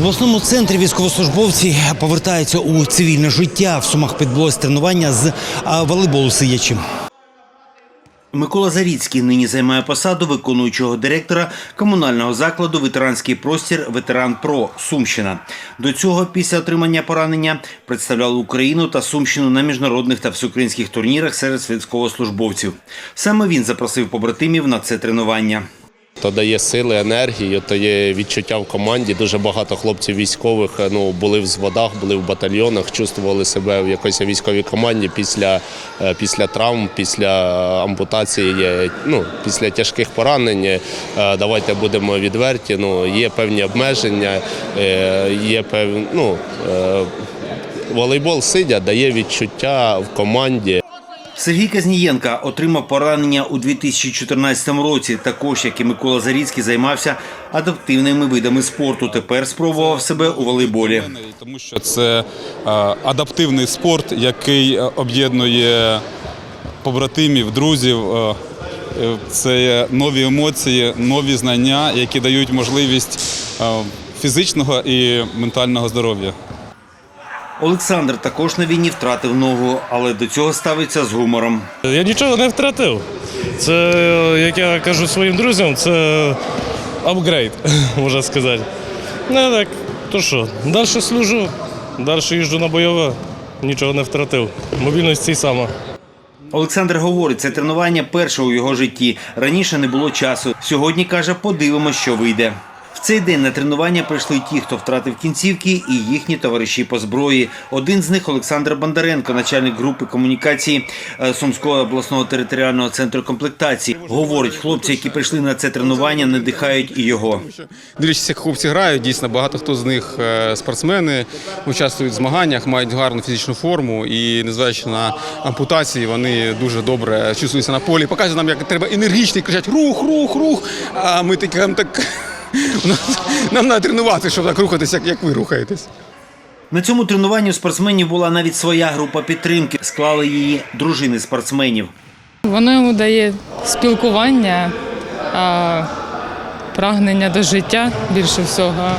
В обласному центрі військовослужбовці повертаються у цивільне життя. В сумах відбулось тренування з волейболу сидячи. Микола Заріцький нині займає посаду виконуючого директора комунального закладу Ветеранський простір Ветеран Про Сумщина. До цього, після отримання поранення, представляв Україну та Сумщину на міжнародних та всеукраїнських турнірах серед військовослужбовців. Саме він запросив побратимів на це тренування. То дає сили, енергію, то є відчуття в команді. Дуже багато хлопців військових е, ну, були в зводах, були в батальйонах, чувствували себе в якоїсь військовій команді після, е, після травм, після ампутації, е, ну, після тяжких поранень. Давайте будемо відверті. Ну, є певні обмеження, є певні. Ну, волейбол сидя дає відчуття в команді. Сергій Казнієнка отримав поранення у 2014 році. Також, як і Микола Заріцький, займався адаптивними видами спорту. Тепер спробував себе у волейболі. Тому що це е, адаптивний спорт, який е, об'єднує побратимів, друзів. Е, Це нові емоції, нові знання, які дають можливість фізичного і ментального здоров'я. Олександр також на війні втратив ногу, але до цього ставиться з гумором. Я нічого не втратив. Це, як я кажу своїм друзям, це апгрейд, можна сказати. Ну так, то що, далі служу, далі їжджу на бойове, нічого не втратив. Мобільність цей сама. Олександр говорить, це тренування перше у його житті. Раніше не було часу. Сьогодні каже, подивимось, що вийде. Цей день на тренування прийшли ті, хто втратив кінцівки, і їхні товариші по зброї. Один з них Олександр Бондаренко, начальник групи комунікації е, Сумського обласного територіального центру комплектації. Говорить, хлопці, які прийшли на це тренування, надихають і його. Дивлячись, як хлопці грають, дійсно багато хто з них е, спортсмени, участвують в змаганнях, мають гарну фізичну форму і, незважаючи на ампутації, вони дуже добре чувствуються на полі. Показують нам, як треба енергічно і кричать рух, рух, рух. А ми там так. Нам треба тренувати, щоб так рухатися, як, як ви рухаєтесь. На цьому тренуванні у спортсменів була навіть своя група підтримки. Склали її дружини спортсменів. Воно йому дає спілкування, а, прагнення до життя більше всього.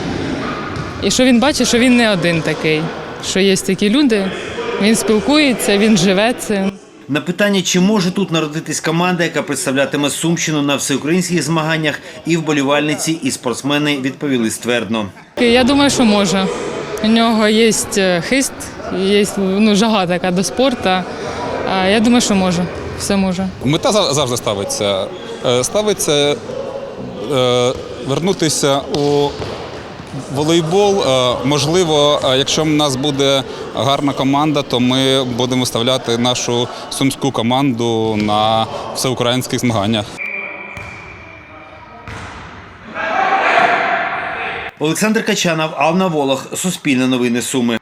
І що він бачить, що він не один такий, що є такі люди, він спілкується, він живе цим. На питання, чи може тут народитись команда, яка представлятиме Сумщину на всеукраїнських змаганнях, і вболівальниці, і спортсмени відповіли ствердно. Я думаю, що може. У нього є хист, є ну, жага така до спорту. А Я думаю, що може. Все може. Мета зав- завжди ставиться. Е, Ставиться е, вернутися у волейбол. Е, Можливо, е, якщо в нас буде гарна команда, то ми будемо виставляти нашу сумську команду на всеукраїнських змаганнях. Олександр Качанов, Ална Волох, Суспільне новини Суми.